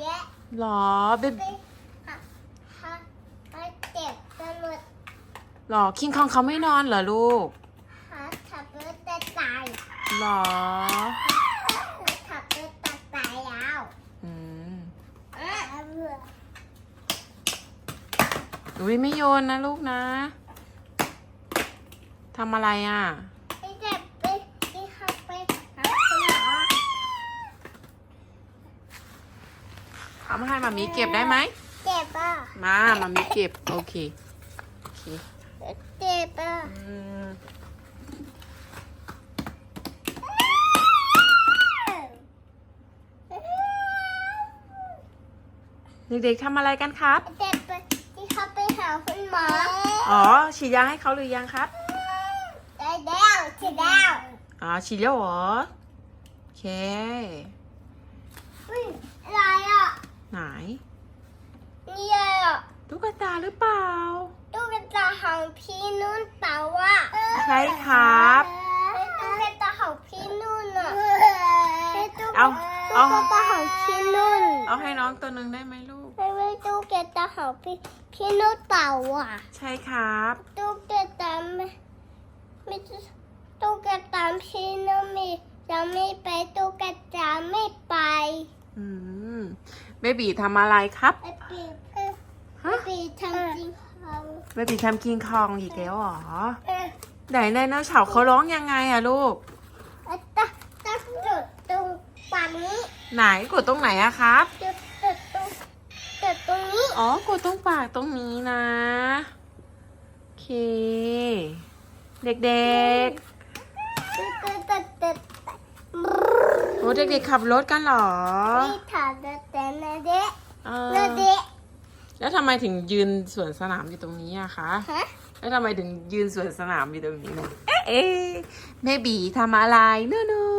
เยอะหรอเบไปฮะฮะไปเจ็บไปหมดหรอคิงคองเขาไม่นอนเหรอลูกฮะขับรถจะตายหรอขับรถจะตายแล้วอืมเอ้ยอุ้ยไม่โยนนะลูกนะทำอะไรอะ ไปเจ็บไปไปขับไปหาคุณหมอ เอามาให้มามีเก็บได้ไหม เจ็บอะมามามีเก็บ โอเค โอเคเจ็บอะอืมเด็กๆทำอะไรกันครับ เจ็บไปที่เขาไปหาคุณหมออ๋อ ฉีดยาให้เขาหรือยังครับ ได้แล้วฉีดแล้วอ๋อฉีดแล้วเหรอ โอเคอุ้ยอะไรอะ ไหนนี่อะไรอะตุ๊กตาหรือเปล่า ตุ๊กตาของพี่นุ่นเปล่าว่ะใช่ครับเป็นตุ๊กตาของพี่นุ่นอะเป็นตุ๊กเอาเอาตุ๊กตาของพี่นุ่น เอาให้น้องตัวหนึ่งได้ไหมลูก ไม่ไม่ตุ๊กตาของพี่พี่นุ่นเปล่าว่ะใช่ครับตุ๊กตาไม่ไม่ตุ๊กตาพี่นุ่นมีจะไม่ไปตุ๊กตาไม่ไปอืม เบบีทำอะไรครับไอ้ปีฮะปีทำจริงเขาเบบีทำกิงคองอีกแล้วเหรอเออไหนไดโนเสาร์เขาร้องยังไงอะลูกไอ้ตาตาจุดตรงปังนี้ไหนกดตรงไหนอะครับจุดจุดตรงจุดตรงนี้อ๋อกดตรงปากตรงนี้นะโอเค เด็กจุดจุดจุดจุด ๆ โอ้เด็กๆขับรถกันเหรอนี่ถามแต่นะเด็กเอนะอเด็กแล้วทำไมถึงยืนสวนสนามอยู่ตรงนี้อะคะฮะแล้วทำไมถึงยืนสวนสนามอยู่ตรงนี้เนี่ยเอ๊ะเอ๊ะแม่บีทำอะไรเนอะเนอะ